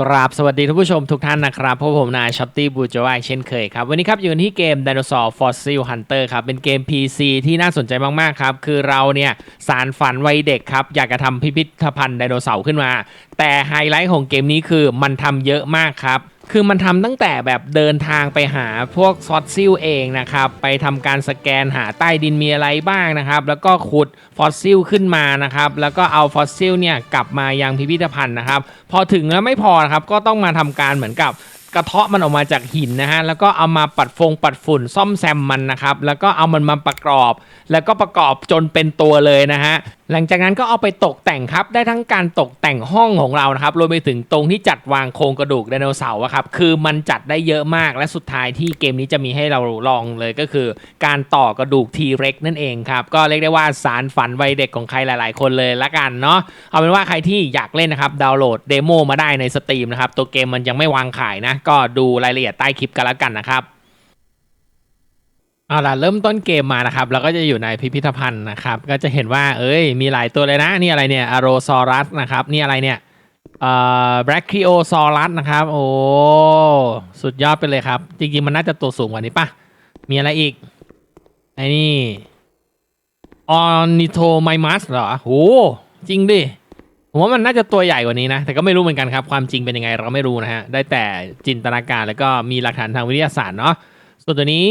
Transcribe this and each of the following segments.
กราบสวัสดีท่านผู้ชมทุกท่านนะครับพบผมนายช็อตตี้บูจวายเช่นเคยครับ วันนี้ครับอยู่กันที่เกม Dinosaur Fossil Hunter ครับ เป็นเกม PC ที่น่าสนใจมาก ๆ ครับ คือเราเนี่ยสารฝันวัยเด็กครับ อยากจะทำพิพิธภัณฑ์ไดโนเสาร์ขึ้นมา แต่ไฮไลท์ของเกมนี้คือมันทำเยอะมากครับคือมันทำตั้งแต่แบบเดินทางไปหาพวกฟอสซิลเองนะครับ ไปทำการสแกนหาใต้ดินมีอะไรบ้างนะครับ แล้วก็ขุดฟอสซิลขึ้นมานะครับ แล้วก็เอาฟอสซิลเนี่ยกลับมายังพิพิธภัณฑ์นะครับ พอถึงแล้วไม่พอนะครับ ก็ต้องมาทำการเหมือนกับ กระเทาะมันออกมาจากหินนะฮะแล้วก็เอามาปัดฟงปัดฝุ่นซ่อมแซมมันนะครับแล้วก็เอามันมาประกอบ แล้วก็ประกอบจนเป็นตัวเลยนะฮะหลังจากนั้นก็เอาไปตกแต่งครับ ได้ทั้งการตกแต่งห้องของเรานะครับรวมไปถึงตรงที่จัดวางโครงกระดูกไดโนเสาร์อะครับคือมันจัดได้เยอะมากและสุดท้ายที่เกมนี้จะมีให้เราลองเลยก็คือ การต่อกระดูกทีเร็กนั่นเองครับก็เรียกได้ว่าสารฝันวัยเด็กของใครหลาย ๆ คนเลยละกันเนาะเอาเป็นว่าใครที่อยากเล่นนะครับดาวน์โหลดเดโมมาได้ในสตรีมนะครับตัวเกมมันยังไม่วางขายนะก็ดูรายละเอียดใต้คลิปกันแล้วกันนะครับเอาล่ะเริ่มต้นเกมมานะครับเราก็จะอยู่ในพิพิธภัณฑ์นะครับ ก็จะเห็นว่าเอ้ยมีหลายตัวเลยนะ นี่อะไรเนี่ยอโรซอรัสนะครับนี่อะไรเนี่ยเอ่อแบล็คคิโอซอรัสนะครับ โอ้สุดยอดไปเลยครับ จริงๆ มันน่าจะตัวสูงกว่านี้ปะมีอะไรอีกไอ้นี่ออนิโทไมมัสเหรอโหจริงดิ ผมว่ามันน่าจะตัวใหญ่กว่านี้นะ แต่ก็ไม่รู้เหมือนกันครับความจริงเป็นยังไงเราไม่รู้นะฮะได้แต่จินตนาการแล้วก็มีหลักฐานทางวิทยาศาสตร์เนาะส่วนตัวนี้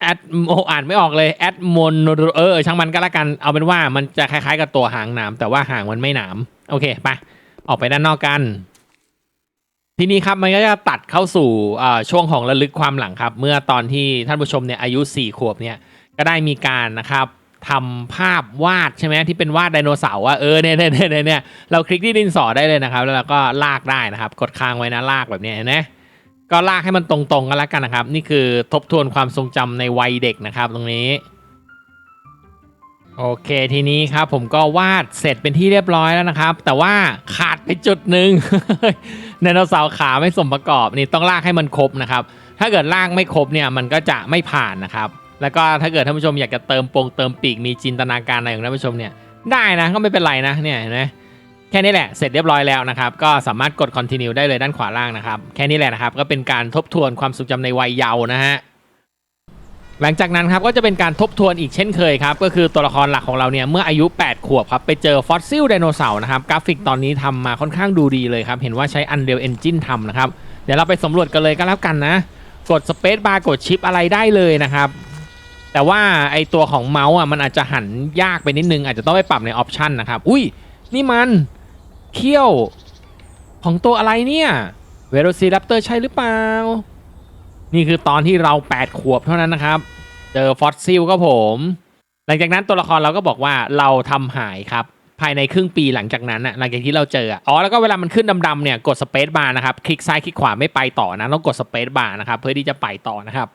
แอดโออ่านไม่ออกเลยแอดมอนเออช่างมันก็แล้วกันเอาเป็นว่ามันจะคล้ายๆกับตัวหางหนามแต่ว่าหางมันไม่หนามโอเคไปออกไปด้านนอกกัน ทีนี้ครับมันก็จะตัดเข้าสู่ช่วงของระลึกความหลังครับ เมื่อตอนที่ท่านผู้ชมเนี่ยอายุ 4 ขวบเนี่ยก็ได้มีการนะครับ ทำภาพวาดใช่ไหมที่เป็นวาดไดโนเสาร์ว่าเออเนี่ยเนี่ยเนี่ยเนี่ยเราคลิกที่ดินสอได้เลยนะครับ แล้วเราก็ลากได้นะครับ กดค้างไว้นะลากแบบนี้เห็นไหมก็ลากให้มันตรงๆกันแล้วกันนะครับ นี่คือทบทวนความทรงจำในวัยเด็กนะครับ ตรงนี้ โอเคทีนี้ครับผมก็วาดเสร็จเป็นที่เรียบร้อยแล้วนะครับ แต่ว่าขาดไปจุดหนึ่งไดโนเสาร์ขาไม่สมประกอบนี่ต้องลากให้มันครบนะครับ ถ้าเกิดลากไม่ครบเนี่ยมันก็จะไม่ผ่านนะครับ แล้วก็ถ้าเกิดท่านผู้ชมอยากจะเติมปงเติมปีกมีจินตนาการอะไรของท่านผู้ชมเนี่ยได้นะก็ไม่เป็นไรนะเนี่ยเห็นไหมแค่นี้แหละเสร็จเรียบร้อยแล้วนะครับ ก็สามารถกด continue ได้เลยด้านขวาล่างนะครับ แค่นี้แหละนะครับ ก็เป็นการทบทวนความทรงจำในวัยเยาว์นะฮะหลังจากนั้นครับก็จะเป็นการทบทวนอีกเช่นเคยครับก็คือตัวละครหลักของเราเนี่ยเมื่ออายุ 8 ขวบครับไปเจอฟอสซิลไดโนเสาร์นะครับกราฟิกตอนนี้ทำมาค่อนข้างดูดีเลยครับ เห็นว่าใช้ Unreal Engine ทำนะครับ เดี๋ยวเราไปสำรวจกันเลยก็แล้วกันนะ กด Space Bar กดชิปอะไรได้เลยนะครับ แต่ว่าไอตัวของเมาส์อะมันอาจจะหันยากไปนิดนึง อาจจะต้องไปปรับในออปชันนะครับ อุ้ย นี่มันเขี้ยวของตัวอะไรเนี่ยเวโรซีรัปเตอร์ใช่หรือเปล่า นี่คือตอนที่เรา 8 ขวบเท่านั้นนะครับ เจอฟอสซิลก็ผม หลังจากนั้นตัวละครเราก็บอกว่าเราทำหายครับภายในครึ่งปีหลังจากนั้นน่ะหลังจากที่เราเจออะอ๋อแล้วก็เวลามันขึ้นดำๆเนี่ยกดสเปซบาร์นะครับ คลิกซ้ายคลิกขวาไม่ไปต่อนะต้องกดสเปซบาร์นะครับเพื่อที่จะไปต่อนะครับ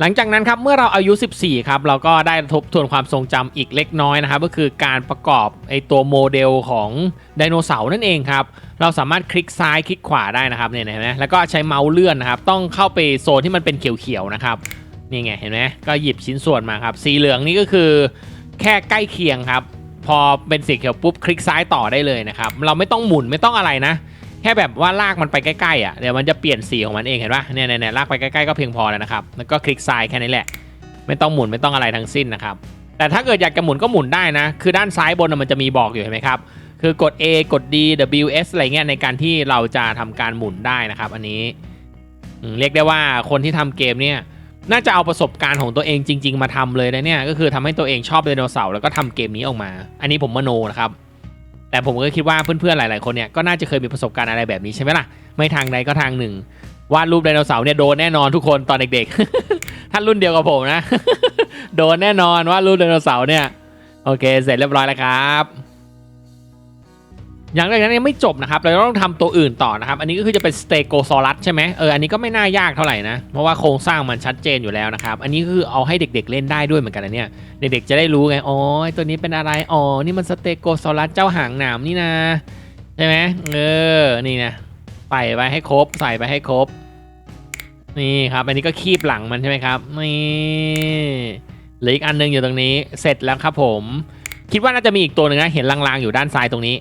หลังจากนั้นครับเมื่อเราอายุ 14 ครับเราก็ได้ทบทวนความทรงจำอีกเล็กน้อยนะครับก็คือการประกอบไอตัวโมเดลของไดโนเสาร์นั่นเองครับเราสามารถคลิกซ้ายคลิกขวาได้นะครับเนี่ยเห็นไหมแล้วก็ใช้เมาส์เลื่อนนะครับต้องเข้าไปโซนที่มันเป็นเขียวๆนะครับนี่ไงเห็นไหมก็หยิบชิ้นส่วนมาครับสีเหลืองนี่ก็คือแค่ใกล้เคียงครับพอเป็นสีเขียวปุ๊บคลิกซ้ายต่อได้เลยนะครับเราไม่ต้องหมุนไม่ต้องอะไรนะ แค่แบบว่าลากมันไปใกล้ๆอะเดี๋ยวมันจะเปลี่ยนสีของมันเองเห็นปะเนี่ยเนี่ยลากไปใกล้ๆก็เพียงพอแล้วนะครับแล้วก็คลิกซ้ายแค่นี้แหละ ไม่ต้องหมุนไม่ต้องอะไรทั้งสิ้นนะครับแต่ถ้าเกิดอยากจะหมุนก็หมุนได้นะ คือด้านซ้ายบนมันจะมีบอกอยู่เห็นไหมครับ คือกด A กด D W S อะไรเงี้ยในการที่เราจะทำการหมุนได้นะครับ อันนี้เรียกได้ว่าคนที่ทำเกมเนี่ยน่าจะเอาประสบการณ์ของตัวเองจริง ๆ มาทำเลยนะเนี่ยก็คือทำให้ตัวเองชอบไดโนเสาร์แล้วก็ทำเกมนี้ออกมา อันนี้ผมมโนนะครับ แต่ผมก็คิดว่าเพื่อนๆหลายๆคนเนี่ยก็น่าจะเคยมีประสบการณ์อะไรแบบนี้ใช่ไหมล่ะ ไม่ทางใดก็ทางหนึ่งวาดรูปไดโนเสาร์เนี่ยโดนแน่นอนทุกคนตอนเด็กๆ ท่านรุ่นเดียวกับผมนะ โดนแน่นอนวาดรูปไดโนเสาร์เนี่ย โอเค เสร็จเรียบร้อยแล้วครับ อย่างแรกนั้นยังไม่จบนะครับ เราต้องทำตัวอื่นต่อนะครับ อันนี้ก็คือจะเป็นสเตโกซอรัสใช่ไหมเออ อันนี้ก็ไม่น่ายากเท่าไหร่นะ เพราะว่าโครงสร้างมันชัดเจนอยู่แล้วนะครับ อันนี้คือเอาให้เด็กๆเล่นได้ด้วยเหมือนกันนะเนี่ย เด็กๆจะได้รู้ไง อ๋อ ตัวนี้เป็นอะไร อ๋อ นี่มันสเตโกซอรัสเจ้าหางหนามนี่นะ ใช่ไหมเออ นี่นะ ใส่ไปให้ครบ ใส่ไปให้ครบ นี่ครับ อันนี้ก็คีบหลังมันใช่ไหมครับ นี่เหลืออีกอันหนึงอยู่ตรงนี้ เสร็จแล้วครับผม คิดว่าน่าจะมีอีกตัวหนึ่งนะ เห็นลางๆอยู่ด้านซ้ายตรงนี้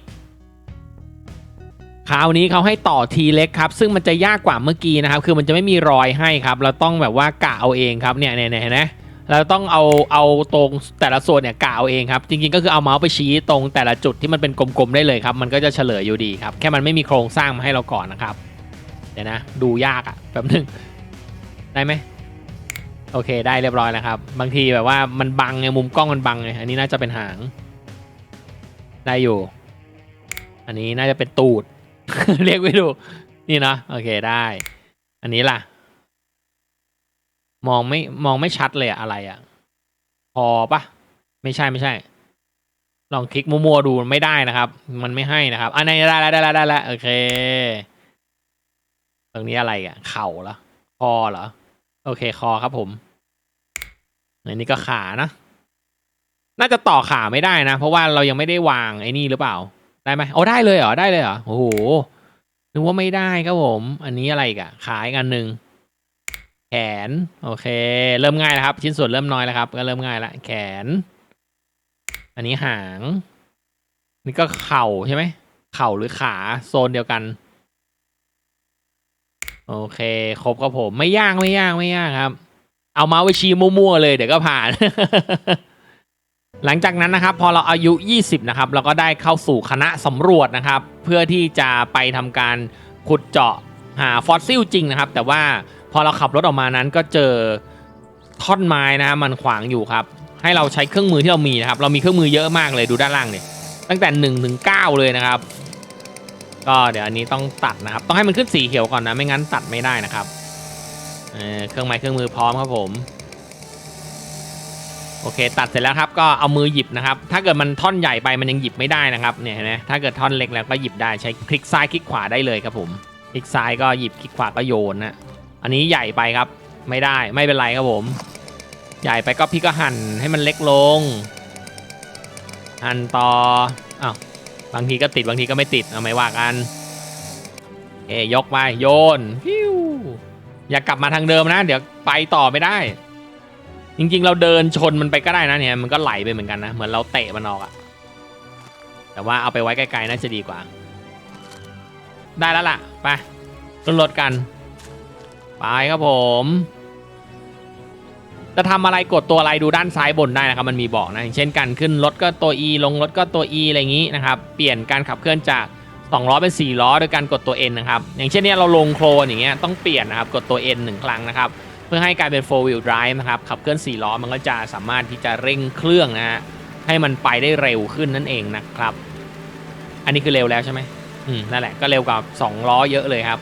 ราวนี้เขาให้ต่อทีเล็กครับ ซึ่งมันจะยากกว่าเมื่อกี้นะครับ คือมันจะไม่มีรอยให้ครับ เราต้องแบบว่ากะเอาเองครับเนี่ยเนี่ยเนี่ยเห็นไหมเราต้องเอาเอาตรงแต่ละส่วนเนี่ยกะเอาเองครับ จริงๆก็คือเอาเมาส์ไปชี้ตรงแต่ละจุดที่มันเป็นกลมๆได้เลยครับ มันก็จะเฉลยอยู่ดีครับ แค่มันไม่มีโครงสร้างมาให้เราก่อนนะครับ เดี๋ยวนะ ดูยากอะ่ะแป๊บนึงได้ไหมโอเค ได้เรียบร้อยแล้วครับ บางทีแบบว่ามันบังไงมุมกล้องมันบังไงอันนี้น่าจะเป็นหาง ได้อยู่ อันนี้น่าจะเป็นตูด เรียกไม่ดูนี่เนาะโอเคได้ อันนี้ล่ะ มองไม่มองไม่ชัดเลยอะอะไรอะพอปะไม่ใช่ไม่ใช่ ลองคลิกมัวๆดูไม่ได้นะครับ มันไม่ให้นะครับอันนี้ได้แล้วได้แล้วได้แล้วโอเค ตรงนี้อะไรอะเข่าเหรอคอเหรอโอเคคอครับผมอันนี้ก็ขานะ น่าจะต่อขาไม่ได้นะ เพราะว่าเรายังไม่ได้วางไอ้นี่หรือเปล่า ได้ไหมโอ้ได้เลยเหรอ ได้เลยเหรอ โอ้โห นึกว่าไม่ได้ครับผม อันนี้อะไรกะขายกันหนึ่งแขน โอเค เริ่มง่ายแล้วครับ ชิ้นส่วนเริ่มน้อยแล้วครับ ก็เริ่มง่ายละ แขน อันนี้หาง นี่ก็เข่าใช่ไหม เข่าหรือขาโซนเดียวกัน โอเค ครบครับผม ไม่ยากไม่ยากไม่ยากครับ เอามาไว้ชี้มั่วๆเลยเดี๋ยวก็ผ่าน หลังจากนั้นนะครับพอเราอายุ 20 นะครับเราก็ได้เข้าสู่คณะสำรวจนะครับ เพื่อที่จะไปทำการขุดเจาะหาฟอสซิลจริงนะครับ แต่ว่าพอเราขับรถออกมานั้นก็เจอท่อนไม้นะมันขวางอยู่ครับ ให้เราใช้เครื่องมือที่เรามีนะครับ เรามีเครื่องมือเยอะมากเลยดูด้านล่างเนี่ยตั้งแต่1ถึง9เลยนะครับ ก็เดี๋ยวอันนี้ต้องตัดนะครับ ต้องให้มันขึ้นสีเขียวก่อนนะ ไม่งั้นตัดไม่ได้นะครับเเครื่องไม้เครื่องมือพร้อมครับผม โอเค ตัดเสร็จแล้วครับก็เอามือหยิบนะครับ ถ้าเกิดมันท่อนใหญ่ไปมันยังหยิบไม่ได้นะครับเนี่ยนไหมถ้าเกิดท่อนเล็กแล้วก็หยิบได้ใช้คลิกซ้ายคลิกขวาได้เลยครับผมคลิกซ้ายก็หยิบคลิกขวาก็โยนนะอันนี้ใหญ่ไปครับ ไม่ได้ไม่เป็นไรครับผม ใหญ่ไปก็พี่ก็หั่นให้มันเล็กลงหั่นต่ออ้าวบางทีก็ติดบางทีก็ไม่ติดเอาไม่ว่ากันเอยยกไปโยนฟิวอย่ากลับมาทางเดิมนะ เดี๋ยวไปต่อไม่ได้ จริงๆ เราเดินชนมันไปก็ได้นะเนี่ยมันก็ไหลไปเหมือนกันนะ เหมือนเราเตะมันออกอะแต่ว่าเอาไปไว้ไกลๆน่าจะดีกว่า ได้แล้วล่ะ ไปขึ้นรถกัน ไปครับผม จะทำอะไรกดตัวอะไรดูด้านซ้ายบนได้นะครับ มันมีบอกนะอย่างเช่นการขึ้นรถก็ตัว E ลงรถก็ตัว E อะไรอย่างนี้นะครับ เปลี่ยนการขับเคลื่อนจาก2ล้อเป็น4ล้อโดยการกดตัว N นะครับ อย่างเช่นเนี้ยเราลงโครนอย่างเงี้ยต้องเปลี่ยนนะครับ กดตัว N หนึ่งครั้งนะครับ เพื่อให้กลายเป็น4 wheel drive นะครับ ขับเคลื่อน 4 ล้อมันก็จะสามารถที่จะเร่งเครื่องนะฮะให้มันไปได้เร็วขึ้นนั่นเองนะครับ อันนี้คือเร็วแล้วใช่ไหมอืมนั่นแหละก็เร็วกว่า 2 ล้อเยอะเลยครับ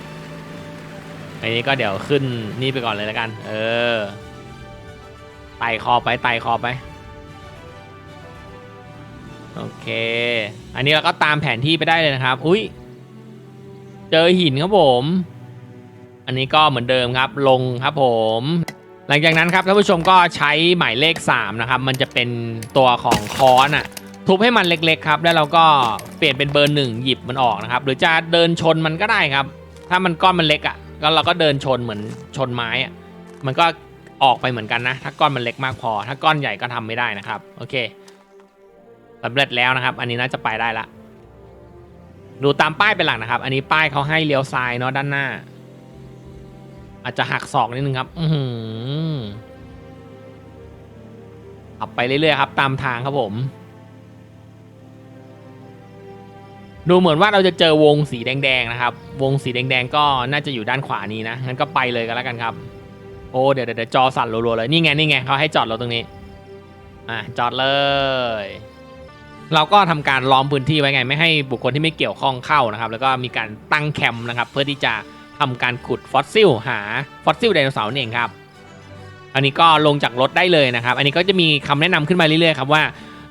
อันนี้ก็เดี๋ยวขึ้นนี่ไปก่อนเลยแล้วกัน เออไต่คอไปไต่คอไปโอเค อันนี้เราก็ตามแผนที่ไปได้เลยนะครับ อุ้ย เจอหินครับผม อันนี้ก็เหมือนเดิมครับลงครับผม หลังจากนั้นครับท่านผู้ชมก็ใช้หมายเลข3นะครับมันจะเป็นตัวของค้อนอะทุบให้มันเล็กๆครับ แล้วเราก็เปลี่ยนเป็นเบอร์หนึ่งหยิบมันออกนะครับ หรือจะเดินชนมันก็ได้ครับ ถ้ามันก้อนมันเล็กอะก็เราก็เดินชนเหมือนชนไม้อะมันก็ออกไปเหมือนกันนะ ถ้าก้อนมันเล็กมากพอ ถ้าก้อนใหญ่ก็ทำไม่ได้นะครับ โอเคสำเร็จแล้วนะครับ อันนี้น่าจะไปได้ละ ดูตามป้ายเป็นหลักนะครับ อันนี้ป้ายเขาให้เลี้ยวซ้ายเนาะด้านหน้า อาจจะหักศอกนิดนึงครับ อือหือขับไปเรื่อยๆครับ ตามทางครับผม ดูเหมือนว่าเราจะเจอวงสีแดงๆนะครับ วงสีแดงๆก็น่าจะอยู่ด้านขวานี้นะ งั้นก็ไปเลยกันแล้วกันครับ โอ้เดี๋ยวเดี๋ยวจอสั่นรัวๆเลย นี่ไงนี่ไงเขาให้จอดเรถตรงนี้ อะจอดเลย เราก็ทำการล้อมพื้นที่ไว้ไง ไม่ให้บุคคลที่ไม่เกี่ยวข้องเข้านะครับ แล้วก็มีการตั้งแคมป์นะครับ เพื่อที่จะ ทำการขุดฟอสซิลหาฟอสซิลไดโนเสาร์นั่เองครับ อันนี้ก็ลงจากรถได้เลยนะครับ อันนี้ก็จะมีคำแนะนำขึ้นมาเรื่อยๆครับว่า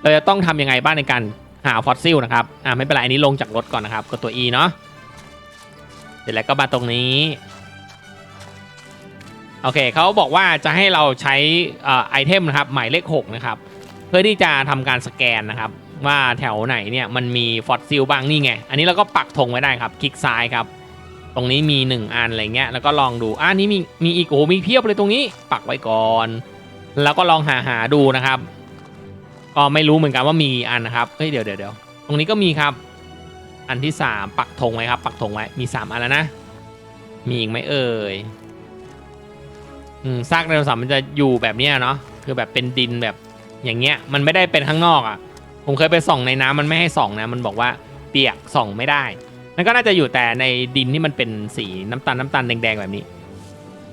เราจะต้องทำยังไงบ้างในการหาฟอสซิลนะครับ อ่าไม่เป็นไร อันนี้ลงจากรถก่อนนะครับกดตัว E เนาะ เสร็จแล้วก็มาตรงนี้ โอเคเขาบอกว่าจะให้เราใช้อ่ไอเทมนะครับ หมายเลข 6 นะครับ เพื่อที่จะทำการสแกนนะครับ ว่าแถวไหนเนี่ยมันมีฟอสซิลบ้างนี่ไง อันนี้เราก็ปักธงไว้ได้ครับ คลิกซ้ายครับ ตรงนี้มี 1 อันอะไรเงี้ยแล้วก็ลองดูอ่านี้มีมีอีกโอ้มีเพียบเลยตรงนี้ ปักไว้ก่อน แล้วก็ลองหาหาดูนะครับก็ไม่รู้เหมือนกันว่ามีอันนะครับเฮ้ยเดี๋ยวเดี๋ยวเดี๋ยวตรงนี้ก็มีครับ อันที่สามปักธงไว้ครับ ปักธงไว้มีสามอันแล้วนะมีอีกไหมเอ่ยอืมซากไดโนเสาร์มันจะอยู่แบบเนี้ยเนาะคือแบบเป็นดินแบบอย่างเงี้ยมันไม่ได้เป็นข้างนอกอะ่ะ ผมเคยไปส่องในน้ำมันไม่ให้ส่องนะมันบอกว่าเปียกส่องไม่ได้ มันก็น่าจะอยู่แต่ในดินที่มันเป็นสีน้ำตาลน้ำตาลแดงๆแบบนี้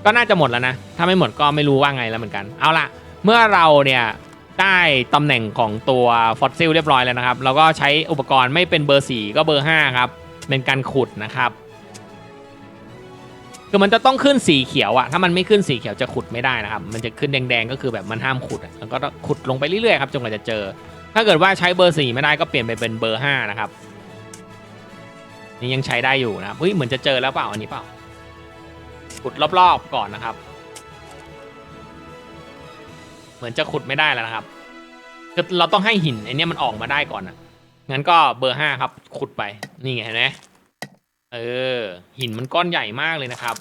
ก็น่าจะหมดแล้วนะ ถ้าไม่หมดก็ไม่รู้ว่าไงแล้วเหมือนกัน เอาล่ะ เมื่อเราเนี่ยได้ตำแหน่งของตัวฟอสซิลเรียบร้อยแล้วนะครับ เราก็ใช้อุปกรณ์ไม่เป็นเบอร์สี่ก็เบอร์ห้าครับ เป็นการขุดนะครับ คือมันจะต้องขึ้นสีเขียวอะถ้ามันไม่ขึ้นสีเขียวจะขุดไม่ได้นะครับ มันจะขึ้นแดงๆก็คือแบบมันห้ามขุดอะแล้วก็ขุดลงไปเรื่อยๆครับจนกว่าจะเจอ ถ้าเกิดว่าใช้เบอร์สี่ไม่ได้ก็เปลี่ยนไปเป็นเบอร์ห้านะครับ นี่ยังใช้ได้อยู่นะครับเฮ้ยเหมือนจะเจอแล้วเปล่าอันนี้เปล่าขุดรอบๆก่อนนะครับ เหมือนจะขุดไม่ได้แล้วนะครับคือเราต้องให้หินไอเนี้ยมันออกมาได้ก่อนนะงั้นก็เบอร์ห้าครับ ขุดไปนี่ไงเห็นไหมเออ หินมันก้อนใหญ่มากเลยนะครับ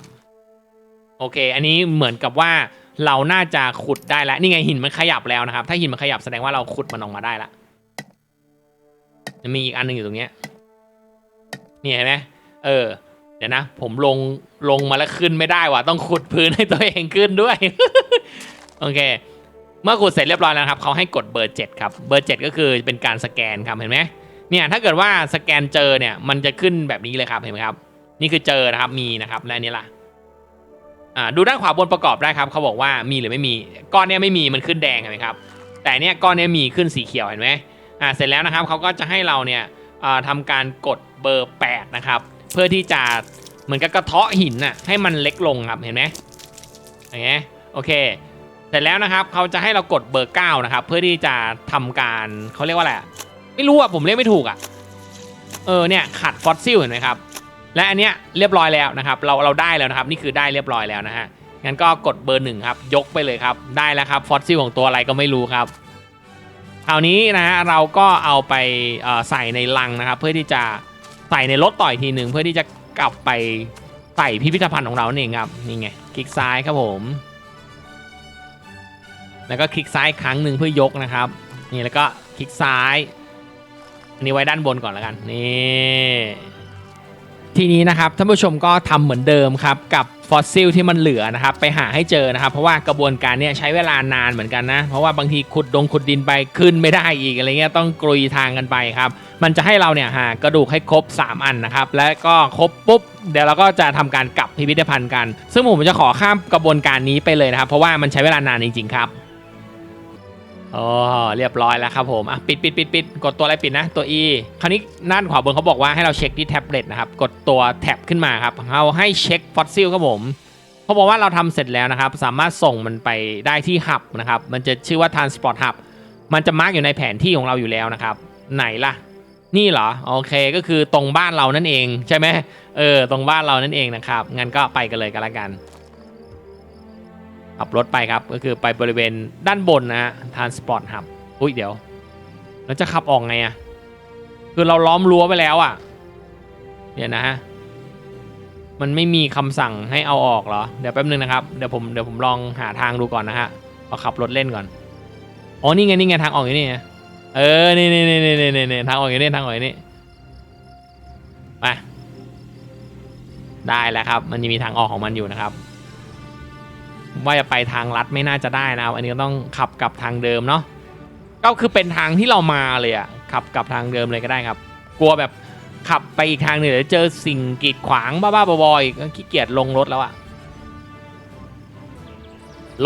โอเค อันนี้เหมือนกับว่าเราน่าจะขุดได้แล้วนี่ไงหินมันขยับแล้วนะครับ ถ้าหินมันขยับแสดงว่าเราขุดมันออกมาได้ละจะมีอีกอันหนึงอยู่ตรงเนี้ย นี่เห็นไหมเออ เดี๋ยวนะ ผมลงลงมาแล้วขึ้นไม่ได้ว่ะต้องขุดพื้นให้ตัวเองขึ้นด้วย โอเค เมื่อขุดเสร็จเรียบร้อยแล้วครับเขาให้กดเบอร์7ครับเบอร์7ก็คือเป็นการสแกนครับเห็นไหมเนี่ยถ้าเกิดว่าสแกนเจอเนี่ยมันจะขึ้นแบบนี้เลยครับเห็นไหมครับ นี่คือเจอนะครับมีนะครับและนนี้ล่ะอ่าดูด้านขวาบนประกอบได้ครับเขาบอกว่ามีหรือไม่มีก้อนเนี้ยไม่มีมันขึ้นแดงเห็นไหมครับแต่เนี่ยก้อนเนี้ยมีขึ้นสีเขียวเห็นไหมอ่าเสร็จแล้วนะครับเขาก็จะให้เราเนี่ยอ่าทำการกด เบอร์ 8 นะครับ เพื่อที่จะเหมือนกับกระเทาะหินน่ะให้มันเล็กลงครับเห็นไหมอย่างเงี้ยโอเคเสร็จแล้วนะครับเขาจะให้เรากดเบอร์ 9 นะครับ เพื่อที่จะทำการเขาเรียกว่าอะไรไม่รู้อะผมเรียกไม่ถูกอะเออเนี่ยขัดฟอสซิลเห็นไหมครับและอันเนี้ยเรียบร้อยแล้วนะครับ เราเราได้แล้วนะครับนี่คือได้เรียบร้อยแล้วนะฮะงั้นก็กดเบอร์หนึ่งครับยกไปเลยครับได้แล้วครับฟอสซิลของตัวอะไรก็ไม่รู้ครับคราวนี้นะฮะเราก็เอาไปใส่ในลังนะครับ เพื่อที่จะ ใส่ในรถต่อยทีหนึ่งเพื่อที่จะกลับไปใส่พิพิธภัณฑ์ของเราเนี่ยครับนี่ไงคลิกซ้ายครับผม แล้วก็คลิกซ้ายครั้งหนึ่งเพื่อยกนะครับ นี่แล้วก็คลิกซ้ายอันนี้ไว้ด้านบนก่อนแล้วกันนี่ทีนี้นะครับท่านผู้ชมก็ทำเหมือนเดิมครับกับ ฟอสซิลที่มันเหลือนะครับไปหาให้เจอนะครับ เพราะว่ากระบวนการเนี้ยใช้เวลานานเหมือนกันนะ เพราะว่าบางทีขุดดงขุดดินไปขึ้นไม่ได้อีกอะไรเงี้ยต้องกรุยทางกันไปครับ มันจะให้เราเนี่ยหากระดูกให้ครบ 3 อันนะครับ และก็ครบปุ๊บเดี๋ยวเราก็จะทำการกลับพิพิธภัณฑ์กัน ซึ่งผมจะขอข้ามกระบวนการนี้ไปเลยนะครับ เพราะว่ามันใช้เวลานานจริงๆครับ โอ้เรียบร้อยแล้วครับผมอะปิดปิดปิดปิดกดตัวอะไรปิดนะตัว E คราวนี้ด้านขวาบนเขาบอกว่าให้เราเช็คที่แท็บเล็ตนะครับ กดตัวแท็บขึ้นมาครับเราให้เช็คฟอสซิลครับผมเขาบอกว่าเราทำเสร็จแล้วนะครับ สามารถส่งมันไปได้ที่หับนะครับ มันจะชื่อว่า Transport Hub มันจะมาร์กอยู่ในแผนที่ของเราอยู่แล้วนะครับ ไหนล่ะ นี่เหรอโอเคก็คือตรงบ้านเรานั่นเองใช่ไหมเออตรงบ้านเรานั่นเองนะครับงั้นก็ไปกันเลยกันละกัน ขับรถไปครับ ก็คือไปบริเวณด้านบนนะฮะทานสปอร์ตหับอุ้ยเดี๋ยวแล้วจะขับออกไงอะคือเราล้อมรั้วไปแล้วอะเดี๋ยวนะฮะมันไม่มีคำสั่งให้เอาออกเหรอ เดี๋ยวแป๊บนึงนะครับ เดี๋ยวผมเดี๋ยวผมลองหาทางดูก่อนนะฮะเอาขับรถเล่นก่อน อ๋อ นี่ไงนี่ไงทางออกอยู่นี่ไงเออ นี่นี่นี่นี่นี่นี่ทางออกอยู่นี่ทางออกอยู่นี่ไปได้แล้วครับ มันยังมีทางออกของมันอยู่นะครับ ว่าจะไปทางลัดไม่น่าจะได้นะครับ อันนี้ก็ต้องขับกลับทางเดิมเนาะก็คือเป็นทางที่เรามาเลยอะขับกลับทางเดิมเลยก็ได้ครับ กลัวแบบขับไปอีกทางหนึ่งเดี๋ยวเจอสิ่งกีดขวางบ้าๆบอๆอีกก็ขี้เกียจลงรถแล้วอะ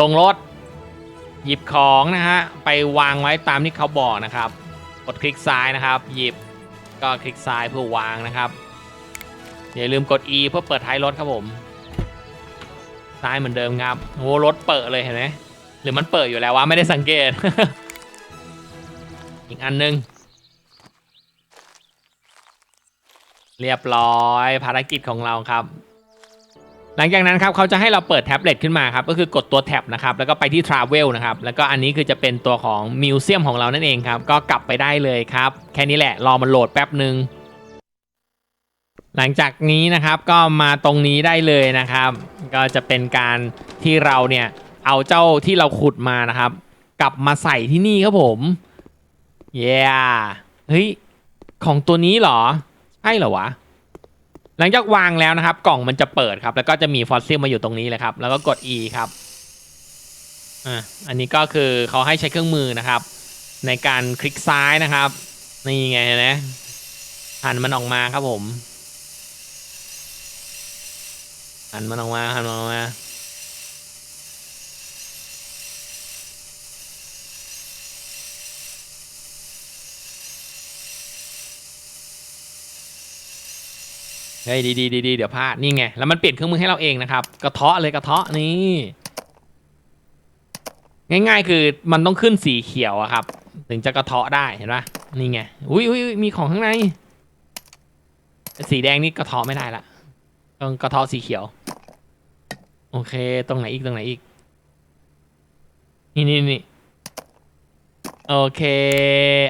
ลงรถ หยิบของนะฮะไปวางไว้ตามที่เขาบอกนะครับ กดคลิกซ้ายนะครับ หยิบก็คลิกซ้ายเพื่อวางนะครับอย่าลืมกด E เพื่อเปิดท้ายรถครับผม ซ้ายเหมือนเดิมครับโหรถเปิดเลยเห็นไหมหรือมันเปิดอยู่แล้ววะไม่ได้สังเกต อีกอันหนึง เรียบร้อยภารกิจของเราครับ หลังจากนั้นครับเขาจะให้เราเปิดแท็บเล็ตขึ้นมาครับ ก็คือกดตัวแท็บนะครับ แล้วก็ไปที่ Travel นะครับ แล้วก็อันนี้คือจะเป็นตัวของมิวเซียมของเรานั่นเองครับ ก็กลับไปได้เลยครับ แค่นี้แหละรอมันโหลดแป๊บหนึ่ง หลังจากนี้นะครับก็มาตรงนี้ได้เลยนะครับ ก็จะเป็นการที่เราเนี่ยเอาเจ้าที่เราขุดมานะครับ กลับมาใส่ที่นี่ครับผมเย้เฮ้ยของตัวนี้เหรอใช่เหรอวะหลังจากวางแล้วนะครับ กล่องมันจะเปิดครับ แล้วก็จะมีฟอสซิลมาอยู่ตรงนี้เลยครับ แล้วก็กด E ครับอะอันนี้ก็คือเขาให้ใช้เครื่องมือนะครับ ในการคลิกซ้ายนะครับนี่ไงนะหันมันออกมาครับผม หันมันออกมาหันมันออกมาเฮ้ยดีดีดีดีเดี๋ยวพลาดนี่ไงแล้วมันเปลี่ยนเครื่องมือให้เราเองนะครับ กระเทาะเลยกระเทาะนี่ง่าย ๆ คือมันต้องขึ้นสีเขียวอะครับ ถึงจะกระเทาะได้เห็นปะนี่ไงอุ้ยอุ้ยอุ๊ยมีของข้างใน สีแดงนี่กระเทาะไม่ได้ละต้องกระเทาะสีเขียว โอเค ตรงไหนอีกตรงไหนอีก นี่นี่นี่โอเค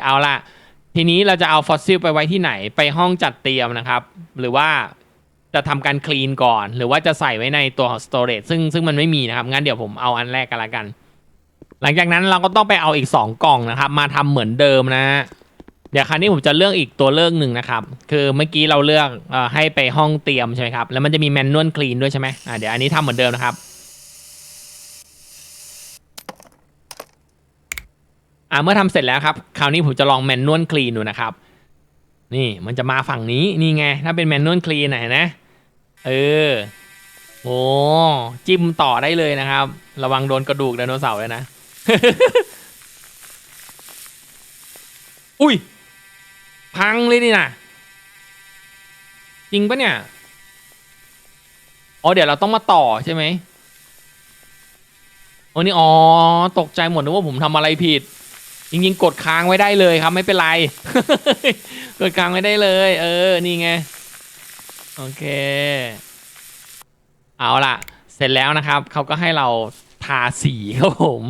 เอาล่ะทีนี้เราจะเอาฟอสซิลไปไว้ที่ไหน ไปห้องจัดเตรียมนะครับ หรือว่าจะทำการคลีนก่อน หรือว่าจะใส่ไว้ในตัวของ storage ซึ่งซึ่งมันไม่มีนะครับ งั้นเดี๋ยวผมเอาอันแรกกันละกัน หลังจากนั้นเราก็ต้องไปเอาอีก 2 กล่องนะครับ มาทำเหมือนเดิมนะ เดี๋ยวคราวนี้ผมจะเลือกอีกตัวเลือกหนึ่งนะครับ คือเมื่อกี้เราเลือกอให้ไปห้องเตรียมใช่ไหมครับ แล้วมันจะมีแมนนวลคลีนด้วยใช่ไหมอ่าเดี๋ยวอันนี้ทำเหมือนเดิมนะครับอ่าเมื่อทำเสร็จแล้วครับ คราวนี้ผมจะลองแมนนวลคลีนดูนะครับ นี่มันจะมาฝั่งนี้ นี่ไง ถ้าเป็นแมนนวลคลีนนะเห็นไหมเออ โอ้จิ้มต่อได้เลยนะครับ ระวังโดนกระดูกไดโนเสาร์เลยนะ อุ้ย พังเลยนี่นะจริงปะเนี่ยอ๋อเดี๋ยวเราต้องมาต่อใช่ไหมโอ้นี่อ๋อตกใจหมดนึกว่าผมทำอะไรผิดจริงๆกดค้างไว้ได้เลยครับ ไม่เป็นไร กดค้างไว้ได้เลย เออนี่ไงโอเค เอาล่ะ เสร็จแล้วนะครับเขาก็ให้เราทาสีครับผม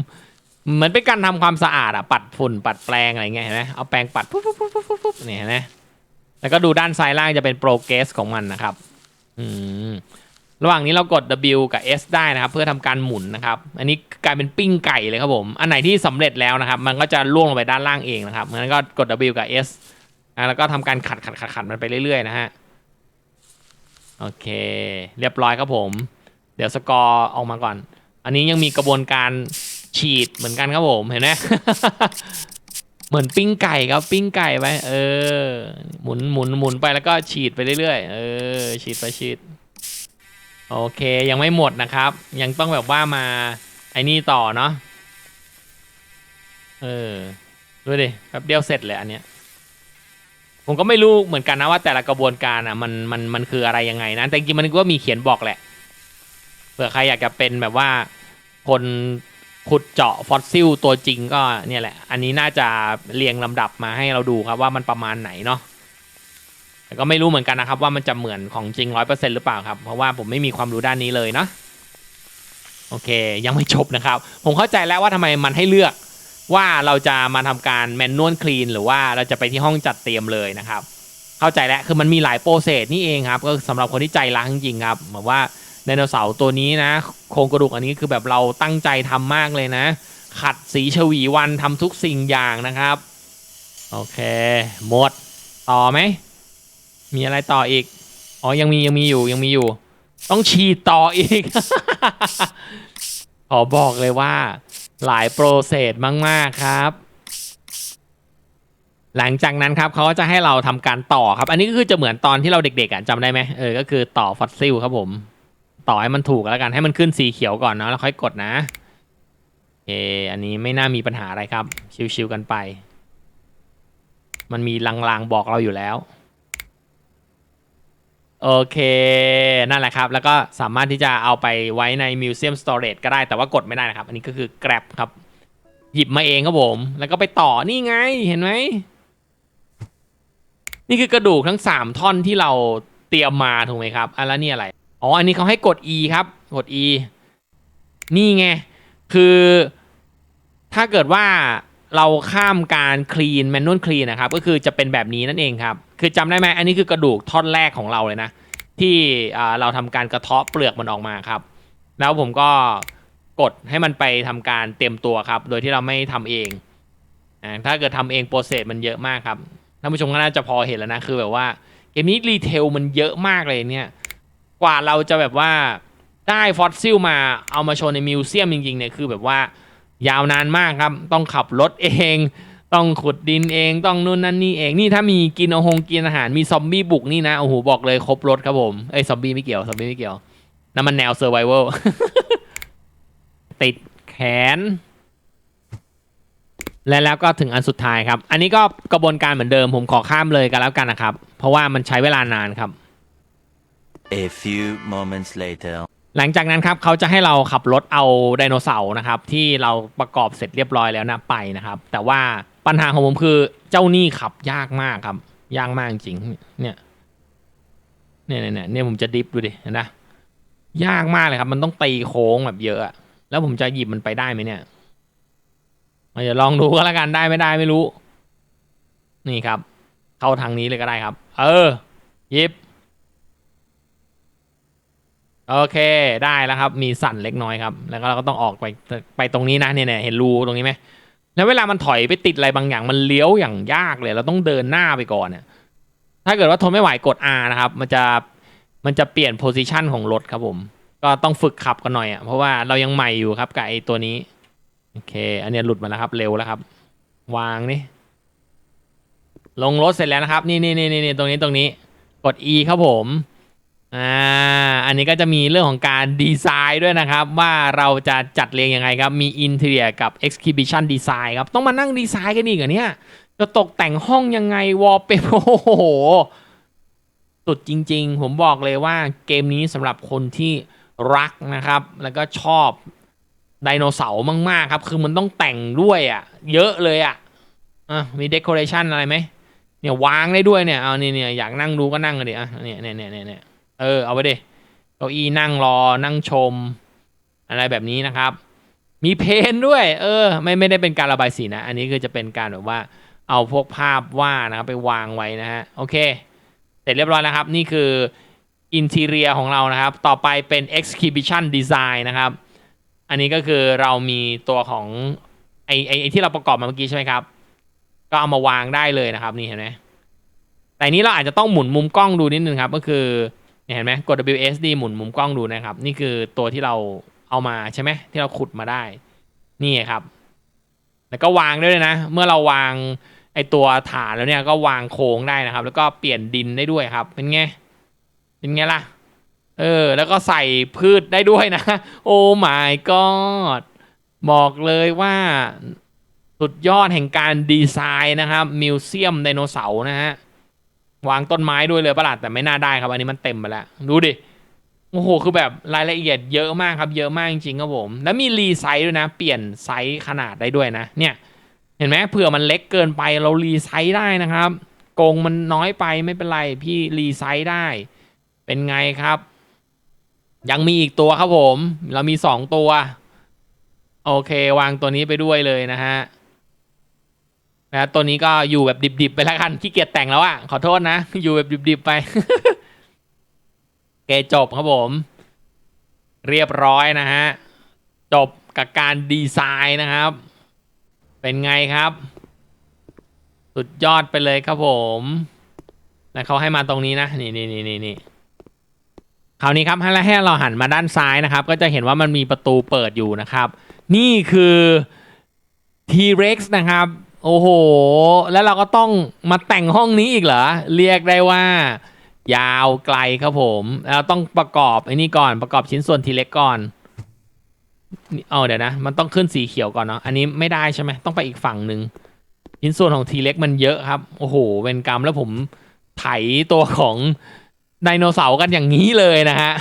เหมือนเป็นการทำความสะอาดอะปัดฝุ่นปัดแปรงอะไรเงี้ยเห็นไหมเอาแปรงปัดปุ๊บปุ๊บปุ๊บปุ๊บปุ๊บเนี่ยเห็นไหมแล้วก็ดูด้านซ้ายล่างจะเป็นโปรเกรสของมันนะครับ อืมระหว่างนี้เรากด W กับ S ได้นะครับ เพื่อทำการหมุนนะครับ อันนี้กลายเป็นปิ้งไก่เลยครับผม อันไหนที่สำเร็จแล้วนะครับ มันก็จะล่วงลงไปด้านล่างเองนะครับงั้นก็กด W กับ S แล้วก็ทำการขัดขัดขัดขัดมันไปเรื่อยๆนะฮะโอเค เรียบร้อยครับผม เดี๋ยวสกอร์ออกมาก่อน อันนี้ยังมีกระบวนการ ฉีดเหมือนกันครับผมเห็นไหมเหมือนปิ้งไก่ครับปิ้งไก่ไปเออ หมุนหมุนหมุนไปแล้วก็ฉีดไปเรื่อยๆเออ ฉีดไปฉีด โอเคยังไม่หมดนะครับ ยังต้องแบบว่ามาไอ้นี่ต่อเนาะเออดูดิแป๊บเดียวเสร็จเลยอันเนี้ยผมก็ไม่รู้เหมือนกันนะว่าแต่ละกระบวนการอะมันมันมันคืออะไรยังไงนะแต่จริงมันก็มีเขียนบอกแหละเผื่อใครอยากจะเป็นแบบว่าคน ขุดเจาะฟอสซิลตัวจริงก็เนี่ยแหละ อันนี้น่าจะเรียงลำดับมาให้เราดูครับว่ามันประมาณไหนเนาะแต่ก็ไม่รู้เหมือนกันนะครับ ว่ามันจะเหมือนของจริงร้อยเปอร์เซ็นหรือเปล่าครับ เพราะว่าผมไม่มีความรู้ด้านนี้เลยเนาะโอเค ยังไม่จบนะครับ ผมเข้าใจแล้วว่าทำไมมันให้เลือกว่าเราจะมาทำการแมนนวลคลีนหรือว่าเราจะไปที่ห้องจัดเตรียมเลยนะครับ เข้าใจแล้วคือมันมีหลายโปรเซสนี่เองครับ ก็สำหรับคนที่ใจรักจริงครับเหมือนว่า ไดโนเสาร์ตัวนี้นะโครงกระดูกอันนี้คือแบบเราตั้งใจทำมากเลยนะ ขัดสีชวีวันทำทุกสิ่งอย่างนะครับ โอเค หมด ต่อไหม มีอะไรต่ออีก อ๋อ ยังมียังมีอยู่ยังมีอยู่ ต้องฉีดต่ออีก ขอบอกเลยว่า หลายโปรเซสมาก ๆ ครับหลังจากนั้นครับเขาก็จะให้เราทำการต่อครับ อันนี้ก็คือจะเหมือนตอนที่เราเด็กๆอะจำได้ไหมเออก็คือต่อฟอสซิลครับผม ต่อให้มันถูกแล้วกันให้มันขึ้นสีเขียวก่อนเนาะแล้วค่อยกดนะโอเคอันนี้ไม่น่ามีปัญหาอะไรครับ ชิวๆกันไป มันมีลางๆบอกเราอยู่แล้ว โอเค นั่นแหละครับ แล้วก็สามารถที่จะเอาไปไว้ใน Museum Storage ก็ได้แต่ว่ากดไม่ได้นะครับ อันนี้ก็คือ Grab ครับ หยิบมาเองครับผม แล้วก็ไปต่อนี่ไงเห็นไหมนี่คือกระดูกทั้ง 3 ท่อนที่เราเตรียมมาถูกไหมครับอันแล้วนี่อะไร อ๋อ อันนี้เขาให้กด E ครับ กด E นี่ไง คือถ้าเกิดว่าเราข้ามการคลีนแมนนวลคลีนนะครับ ก็คือจะเป็นแบบนี้นั่นเองครับ คือจำได้ไหมอันนี้คือกระดูกท่อนแรกของเราเลยนะ ที่เราทำการกระเทาะเปลือกมันออกมาครับ แล้วผมก็กดให้มันไปทำการเตรียมตัวครับ โดยที่เราไม่ทำเองอ่าถ้าเกิดทำเองโปรเซสมันเยอะมากครับท่านผู้ชมก็น่าจะพอเห็นแล้วนะ คือแบบว่าเกมนี้รีเทลมันเยอะมากเลยเนี่ย กว่าเราจะแบบว่าได้ฟอสซิลมาเอามาโชว์ในมิวเซียมจริงๆเนี่ยคือแบบว่ายาวนานมากครับ ต้องขับรถเอง ต้องขุดดินเอง ต้องนู่นนั่นนี่เอง นี่ถ้ามีกินอาหงกินอาหารมีซอมบี้บุกนี่นะ โอ้โห บอกเลยครบรถครับผม เอ้ยซอมบี้ไม่เกี่ยว ซอมบี้ไม่เกี่ยวนั่นมันแนวเซอร์ไวเวลติดแขน และแล้วก็ถึงอันสุดท้ายครับ อันนี้ก็กระบวนการเหมือนเดิม ผมขอข้ามเลยกันแล้วกันนะครับ เพราะว่ามันใช้เวลานานครับ A few moments later. หลังจากนั้นครับเขาจะให้เราขับรถเอาไดโนเสาร์นะครับ ที่เราประกอบเสร็จเรียบร้อยแล้วนะไปนะครับ แต่ว่าปัญหาของผมคือเจ้านี่ขับยากมากครับ ยากมากจริงเนี่ยเนี่ยเนี่ยเนี่ยผมจะดิฟดูดินะยากมากเลยครับ มันต้องตีโค้งแบบเยอะอะแล้วผมจะหยิบมันไปได้ไหมเนี่ยมาเดี๋ยวลองดูก็แล้วกันได้ไม่ได้ไม่รู้ นี่ครับ เข้าทางนี้เลยก็ได้ครับ เออหยิบ โอเคได้แล้วครับ มีสั่นเล็กน้อยครับ แล้วก็เราก็ต้องออกไปไปตรงนี้นะเนี่ยเนี่ยเห็นรูตรงนี้ไหมแล้วเวลามันถอยไปติดอะไรบางอย่างมันเลี้ยวอย่างยากเลย เราต้องเดินหน้าไปก่อนเนี่ยถ้าเกิดว่าทนไม่ไหวกด R นะครับ มันจะมันจะเปลี่ยนโพซิชันของรถครับผม ก็ต้องฝึกขับกันหน่อยอะเพราะว่าเรายังใหม่อยู่ครับกับไอตัวนี้โอเค อันนี้หลุดมาแล้วครับเร็วแล้วครับ วางนี่ลงรถเสร็จแล้วนะครับ นี่นี่นี่นี่ตรงนี้ตรงนี้ กด E ครับผม อ่าอันนี้ก็จะมีเรื่องของการดีไซน์ด้วยนะครับ ว่าเราจะจัดเรียงยังไงครับ มี Interior กับ Exhibition Design ครับ ต้องมานั่งดีไซน์กันอีกเหรอเนี่ย จะตกแต่งห้องยังไงวอลเปเปโอ้โห สุดจริงๆ ผมบอกเลยว่าเกมนี้สำหรับคนที่รักนะครับ แล้วก็ชอบไดโนเสาร์มากๆครับ คือมันต้องแต่งด้วยอะ่ะ เยอะเลยอะ่ะอะมีเด o อเรชันอะไรไหมเนี่ยวางได้ด้วยเนี่ยเอานี่เนี่ยอยากนั่งดูก็นั่งกันดิอะเนี่ยเนี่ยเนี่ยเนี่ย เออเอาไปดิเก้าอี้นั่งรอนั่งชม อะไรแบบนี้นะครับ มีเพนด้วย เออ ไม่ไม่ได้เป็นการระบายสีนะ อันนี้คือจะเป็นการแบบว่า เอาพวกภาพวาดนะครับไปวางไว้นะฮะโอเค เสร็จเรียบร้อยแล้วครับ นี่คืออินทีเรียของเรานะครับ ต่อไปเป็น exhibition design นะครับ อันนี้ก็คือเรามีตัวของไอไอไอที่เราประกอบมาเมื่อกี้ใช่ไหมครับ ก็เอามาวางได้เลยนะครับนี่เห็นไหมแต่อันนี้เราอาจจะต้องหมุนมุมกล้องดูนิดนึงครับ ก็คือ เห็นไหมกด WSD หมุนมุมกล้องดูนะครับ นี่คือตัวที่เราเอามาใช่ไหมที่เราขุดมาได้ นี่ครับ แล้วก็วางได้เลยนะ เมื่อเราวางไอตัวฐานแล้วเนี่ยก็วางโค้งได้นะครับ แล้วก็เปลี่ยนดินได้ด้วยครับ เป็นไง เป็นไงล่ะ เออ แล้วก็ใส่พืชได้ด้วยนะ โอ้ my god บอกเลยว่าสุดยอดแห่งการดีไซน์นะครับ มิวเซียมไดโนเสาร์นะฮะ วางต้นไม้ด้วยเลยประหลาดแต่ไม่น่าได้ครับอันนี้มันเต็มไปแล้วดูดิโอ้โหคือแบบรายละเอียดเยอะมากครับเยอะมากจริงๆครับผมแล้วมีรีไซส์ด้วยนะ เปลี่ยนไซส์ขนาดได้ด้วยนะ เนี่ยเห็นไหมเผื่อมันเล็กเกินไปเรารีไซส์ได้นะครับกงมันน้อยไปไม่เป็นไรพี่รีไซส์ได้ เป็นไงครับ ยังมีอีกตัวครับผม เรามีสองตัว โอเควางตัวนี้ไปด้วยเลยนะฮะ นะตัวนี้ก็อยู่แบบดิบๆไปแล้วกันขี้เกียจแต่งแล้วอะขอโทษนะ อยู่แบบดิบๆไปเกจบครับผม เรียบร้อยนะฮะ จบกับการดีไซน์นะครับ เป็นไงครับ สุดยอดไปเลยครับผมแล้วเขาให้มาตรงนี้นะ นี่นี่นี่นี่นี่คราวนี้ครับให้ให้เราหันมาด้านซ้ายนะครับ ก็จะเห็นว่ามันมีประตูเปิดอยู่นะครับ นี่คือ T-Rex นะครับ โอ้โห แล้วเราก็ต้องมาแต่งห้องนี้อีกเหรอ เรียกได้ว่า ยาวไกลครับผมเราต้องประกอบไอ้นี่ก่อนประกอบชิ้นส่วนทีเล็กก่อนเอาเดี๋ยวนะ มันต้องขึ้นสีเขียวก่อนเนาะอันนี้ไม่ได้ใช่ไหมต้องไปอีกฝั่งหนึ่งชิ้นส่วนของทีเล็กมันเยอะครับ โอ้โหเป็นกรรมแล้วผมไถตัวของไดโนเสาร์กันอย่างนี้เลยนะฮะ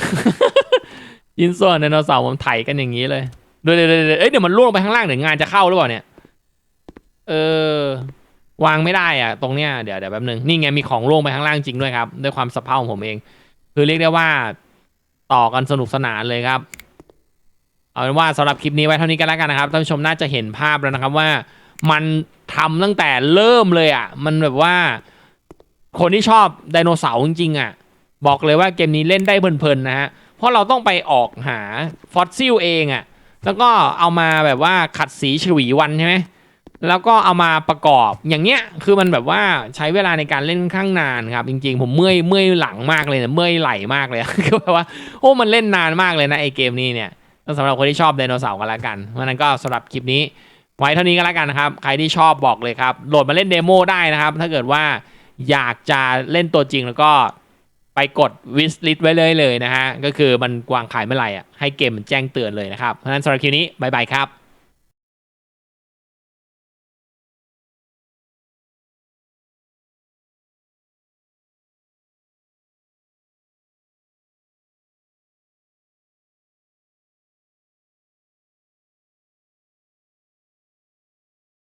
ชิ้นส่วนไดโนเสาร์ผมไถกันอย่างนี้เลยเดี๋ยวเดี๋ยวเดี๋ยวเอ้ยเดี๋ยวมันล่วงไปข้างล่างเดี๋ยวงานจะเข้าหรือเปล่าเนี่ย เออ วางไม่ได้อะตรงเนี้ยเดี๋ยวเดี๋ยวแป๊บนึงนี่ไงมีของล่วงไปข้างล่างจริงด้วยครับ ด้วยความสะเพร่าของผมเอง คือเรียกได้ว่าต่อกันสนุกสนานเลยครับ เอาเป็นว่าสำหรับคลิปนี้ไว้เท่านี้กันแล้วกันนะครับท่านผู้ชมน่าจะเห็นภาพแล้วนะครับว่า มันทำตั้งแต่เริ่มเลยอะ มันแบบว่า คนที่ชอบไดโนเสาร์จริงๆอะ บอกเลยว่าเกมนี้เล่นได้เพลินๆนะฮะเพราะเราต้องไปออกหาฟอสซิลเองอะแล้วก็เอามาแบบว่าขัดสีฉวีวันใช่ไหม แล้วก็เอามาประกอบอย่างเงี้ยคือมันแบบว่าใช้เวลาในการเล่นข้างนานครับ จริง ๆ ผมเมื่อยเมื่อยหลังมากเลยนะเมื่อยไหล่มากเลยคือแบบว่าโอ้มันเล่นนานมากเลยนะไอเกมนี้เนี่ยสำหรับคนที่ชอบไดโนเสาร์กันละกันเพราะนั้นก็สำหรับคลิปนี้ ไว้เท่านี้ก็แล้วกันนะครับใครที่ชอบบอกเลยครับโหลดมาเล่นเดโมได้นะครับ ถ้าเกิดว่าอยากจะเล่นตัวจริงแล้วก็ไปกดวิสลิ t ไว้เลยเลยนะฮะก็คือมันวางขายเมื่อไหร่อะให้เกมมันแจ้งเตือนเลยนะครับเพราะฉะนั้นสำหรับคลิปนี้บายบายครับ